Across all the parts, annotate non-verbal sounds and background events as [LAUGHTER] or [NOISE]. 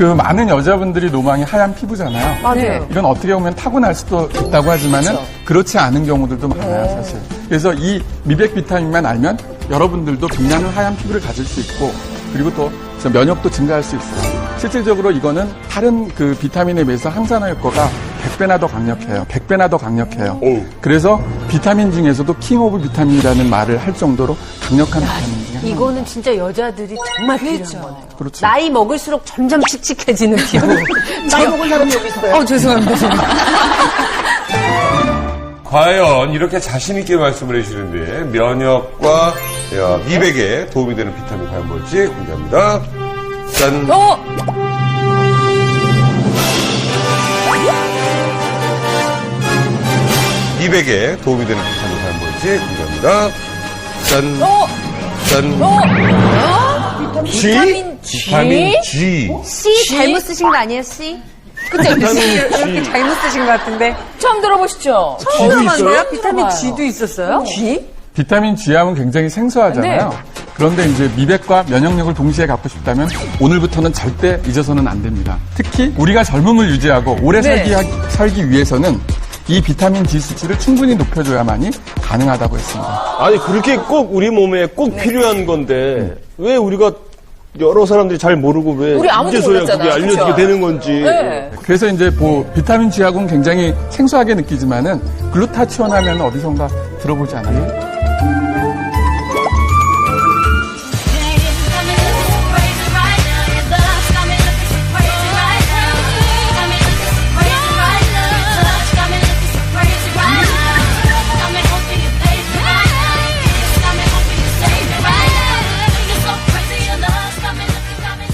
그 많은 여자분들이 노망이 하얀 피부잖아요. 맞아요. 이건 어떻게 보면 타고날 수도 있다고 하지만은 그렇지 않은 경우들도 많아요, 사실. 그래서 이 미백 비타민만 알면 여러분들도 빛나는 하얀 피부를 가질 수 있고 그리고 또 면역도 증가할 수 있어요. 실질적으로 이거는 다른 그 비타민에 비해서 항산화 효과가 100배나 더 강력해요. 100배나 더 강력해요. 오. 그래서 비타민 중에서도 킹 오브 비타민이라는 말을 할 정도로 강력한 비타민 중에 하나입니다. 이거는 진짜 여자들이 정말 필요한 거네요. 그렇죠. 나이 먹을수록 점점 칙칙해지는 피부. [LAUGHS] 나이 먹은 사람이 여기 있어요. 어, 죄송합니다. [LAUGHS] 과연 이렇게 자신있게 말씀을 해주시는데 면역과 야, 미백에 도움이 되는 비타민 과연 뭘지 공개합니다. 짠! 어? 미백에 도움이 되는 비타민 과연 뭘지 공개합니다. 짠! 어? 짠! G? 비타민 G? 비타민 G. C 잘못 쓰신 거 아니에요, C? 그쵸? C 이렇게 잘못 쓰신 것 같은데. 처음 들어보시죠? 처음 들어봤는데요? 비타민 G도 있었어요? G? 비타민 G하면 굉장히 생소하잖아요. 네. 그런데 이제 미백과 면역력을 동시에 갖고 싶다면 오늘부터는 절대 잊어서는 안 됩니다. 특히 우리가 젊음을 유지하고 오래 네. 살기, 하- 살기 위해서는 이 비타민 D 수치를 충분히 높여줘야만이 가능하다고 했습니다. 아니 그렇게 꼭 우리 몸에 꼭 네. 필요한 건데 왜 우리가 여러 사람들이 잘 모르고 왜 우리 아무도 이제서야 그게 몰랐잖아요. 알려지게 그쵸? 되는 건지 네. 그래서 이제 뭐 비타민 G하고는 굉장히 생소하게 느끼지만은 글루타치온 하면 어디선가 들어보지 않아요?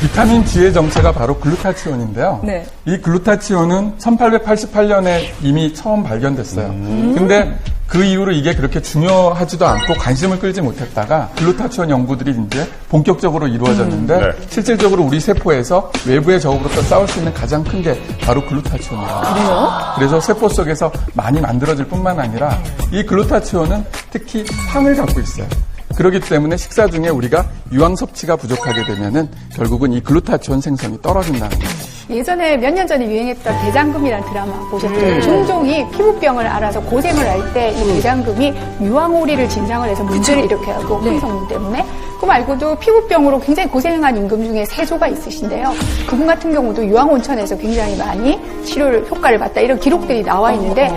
비타민 G의 정체가 바로 글루타치온인데요. 네. 이 글루타치온은 1888년에 이미 처음 발견됐어요. 근데 그 이후로 이게 그렇게 중요하지도 않고 관심을 끌지 못했다가 글루타치온 연구들이 이제 본격적으로 이루어졌는데 네. 실질적으로 우리 세포에서 외부의 적으로부터 싸울 수 있는 가장 큰 게 바로 글루타치온이에요. 그래요? 그래서 세포 속에서 많이 만들어질 뿐만 아니라 이 글루타치온은 특히 황을 갖고 있어요. 그렇기 때문에 식사 중에 우리가 유황 섭취가 부족하게 되면은 결국은 이 글루타치온 생성이 떨어진다는 거죠. 예전에 몇 년 전에 유행했던 대장금이라는 드라마 보셨죠? 종종이 피부병을 알아서 고생을 할 때 이 대장금이 유황오리를 진상을 해서 문제를 일으켜 하고 항성분 때문에 그 말고도 피부병으로 굉장히 고생한 임금 중에 세조가 있으신데요. 그분 같은 경우도 유황 온천에서 굉장히 많이 치료를 효과를 봤다 이런 기록들이 나와 있는데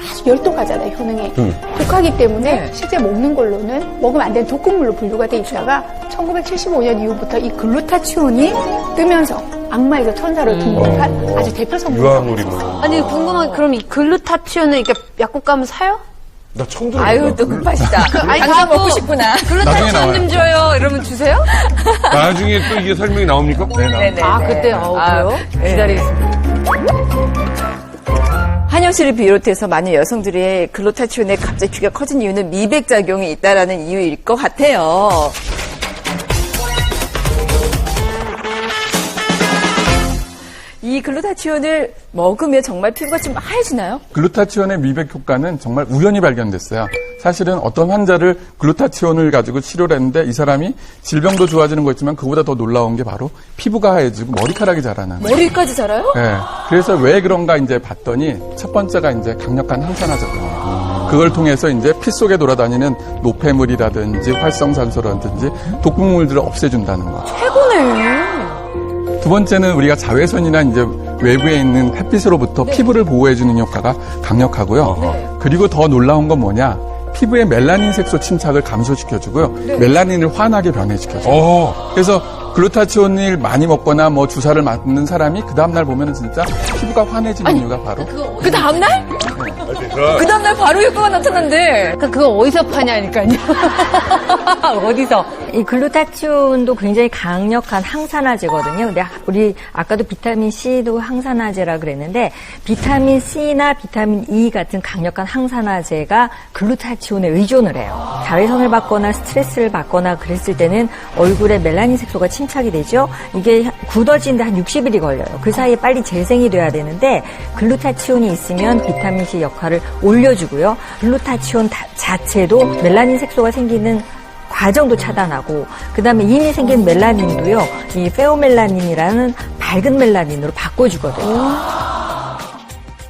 아주 열독하잖아요 효능이 독하기 때문에 실제 먹는 걸로는 먹으면 안 되는 독극물로 분류가 돼 있다가 1975년 이후부터 이 글루타치온이 뜨면서 악마에서 천사로 등극한 아주 대표 성분 유황우리 뭐. 아니, 궁금한, 그럼 이 글루타치온을 이렇게 약국 가면 사요? 나 처음 들어. 아유, 또 급하시다. [LAUGHS] 아니, 당장 먹고 싶구나. 글루타치온. 좀 줘요. 이러면 주세요? [LAUGHS] 나중에 또 이게 설명이 나옵니까? 네, 나옵니다. 네네. 아, 그때, 어, 그래요? 기다리겠습니다. 한영 씨를 비롯해서 많은 여성들의 글루타치온의 갑자기 귀가 커진 이유는 미백 작용이 있다라는 이유일 것 같아요. 이 글루타치온을 먹으면 정말 피부가 좀 하얘지나요? 글루타치온의 미백 효과는 정말 우연히 발견됐어요. 사실은 어떤 환자를 글루타치온을 가지고 치료를 했는데 이 사람이 질병도 좋아지는 거 있지만 그보다 더 놀라운 게 바로 피부가 하얘지고 머리카락이 자라는. 머리까지 자라요? 네. 그래서 왜 그런가 이제 봤더니 첫 번째가 이제 강력한 항산화 작용이에요. 그걸 통해서 이제 피 속에 돌아다니는 노폐물이라든지 활성산소라든지 독극물들을 없애준다는 거. 최고네. 두 번째는 우리가 자외선이나 이제 외부에 있는 햇빛으로부터 피부를 보호해주는 효과가 강력하고요. 그리고 더 놀라운 건 뭐냐? 피부의 멜라닌 색소 침착을 감소시켜주고요. 멜라닌을 환하게 변해시켜줘요. 어. 그래서 글루타치온을 많이 먹거나 뭐 주사를 맞는 사람이 그 다음날 보면은 진짜 피부가 환해지는 이유가 바로 그 다음날? 그 다음날 바로 효과가 나타난대. 그러니까 그거 어디서 파냐니까요. [LAUGHS] 어디서? 이 글루타치온도 굉장히 강력한 항산화제거든요. 근데 우리 아까도 비타민 C도 항산화제라 그랬는데 비타민 C나 비타민 E 같은 강력한 항산화제가 글루타치온에 의존을 해요. 자외선을 받거나 스트레스를 받거나 그랬을 때는 얼굴에 멜라닌 색소가 침착이 되죠. 이게 굳어지는데 한 60일이 걸려요. 그 사이에 빨리 재생이 돼야 되는데 글루타치온이 있으면 비타민 C 역할을 올려주고요. 글루타치온 다- 자체도 멜라닌 색소가 생기는 과정도 차단하고 그다음에 이미 생긴 멜라닌도요. 이 페오멜라닌이라는 밝은 멜라닌으로 바꿔주거든요.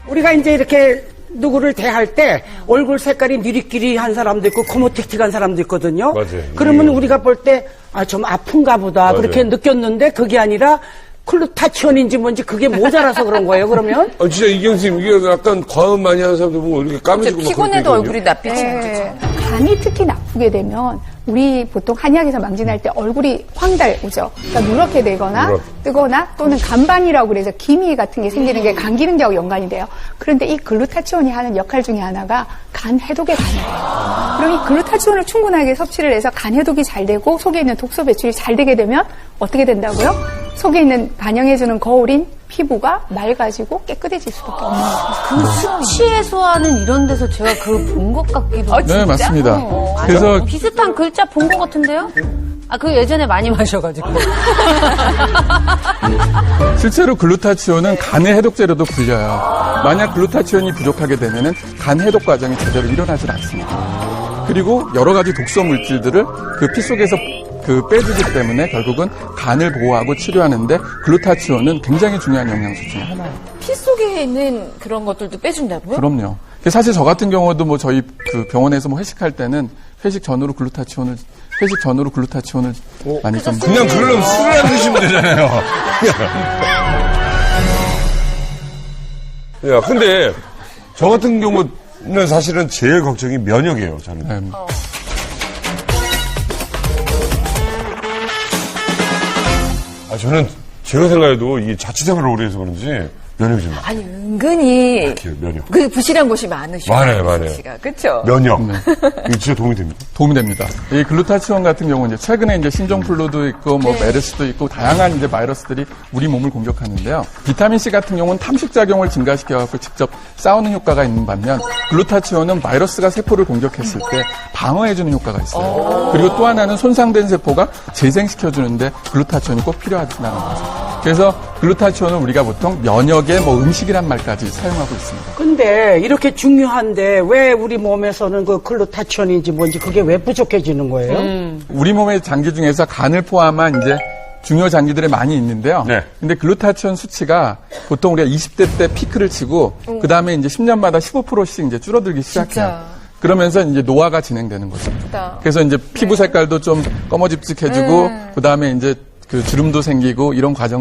우리가 이제 이렇게 누구를 대할 때 얼굴 색깔이 니리끼리 한 사람도 있고 코모틱틱한 사람도 있거든요. 맞아요. 그러면 예. 우리가 볼 때 아 좀 아픈가 보다 맞아요. 그렇게 느꼈는데 그게 아니라 클루타치온인지 뭔지 그게 모자라서 그런 거예요. 그러면 아, 진짜 이경수 님, 이게 약간 과음 많이 하는 사람들 보면 이렇게 까매지고 막 피곤해도. 얼굴이 낯빛이 네. 간이 특히 나쁘게 되면 우리 보통 한약에서 망진할 때 얼굴이 황달 오죠. 그러니까 누렇게 되거나 누렇. 뜨거나 또는 간반이라고 그래서 기미 같은 게 생기는 게 간 기능제하고 연관이 돼요. 그런데 이 글루타치온이 하는 역할 중에 하나가 간 해독에 관여해요. 그럼 이 글루타치온을 충분하게 섭취를 해서 간 해독이 잘 되고 속에 있는 독소 배출이 잘 되게 되면 어떻게 된다고요? 속에 있는 반영해주는 거울인 피부가 맑아지고 깨끗해질 수밖에 없는 거죠. 그 수치 해소하는 이런 데서 제가 그걸 본 것 같기도 하고. 네, 맞습니다. 그래서 비슷한 글자 본 것 같은데요? 아, 그 예전에 많이 마셔가지고. 실제로 글루타치온은 간의 해독제로도 불려요. 만약 글루타치온이 부족하게 되면은 간 해독 과정이 제대로 일어나질 않습니다. 그리고 여러 가지 독소 물질들을 그 피 속에서 그 빼주기 때문에 결국은 간을 보호하고 치료하는데 글루타치온은 굉장히 중요한 영양소 중에 하나예요. 피 속에 있는 그런 것들도 빼준다고요? 그럼요. 사실 저 같은 경우도 뭐 저희 그 병원에서 뭐 회식할 때는 회식 전후로 글루타치온을 회식 전후로 글루타치온을 많이 좀 그냥 그러려면 술을 안 드시면 되잖아요. [LAUGHS] 야, 근데 저 같은 경우는 사실은 제일 걱정이 면역이에요, 저는. 네, 아, 저는 제가 생각해도 이 자취생활을 오래 해서 그런지 면역이 좀 아니 은근히 면역. 그 부실한 곳이 많으셔. 많아요, 많아요. 그렇죠. 면역. 이거 진짜 도움이 됩니다. 도움이 됩니다. 이 글루타치온 같은 경우는 이제 최근에 이제 신종플루도 있고 뭐 메르스도 있고 다양한 이제 바이러스들이 우리 몸을 공격하는데요. 비타민 C 같은 경우는 탐식 작용을 증가시켜 갖고 직접 싸우는 효과가 있는 반면 글루타치온은 바이러스가 세포를 공격했을 때 방어해 주는 효과가 있어요. 그리고 또 하나는 손상된 세포가 재생시켜 주는데 글루타치온이 꼭 필요하다는 거죠. 그래서 글루타치온은 우리가 보통 면역의 뭐 음식이란 말까지 사용하고 있습니다. 근데 이렇게 중요한데 왜 우리 몸에서는 그 클루타치온인지 뭔지 그게 왜 부족해지는 거예요? 우리 몸의 장기 중에서 간을 포함한 이제 중요 장기들이 많이 있는데요. 네. 근데 글루타치온 수치가 보통 우리가 20대 때 피크를 치고 그 다음에 이제 10년마다 15%씩 이제 줄어들기 시작해요. 그러면서 이제 노화가 진행되는 거죠. 그래서 이제 피부 색깔도 좀 검어집직해지고 그 다음에 이제 그 주름도 생기고 이런 과정.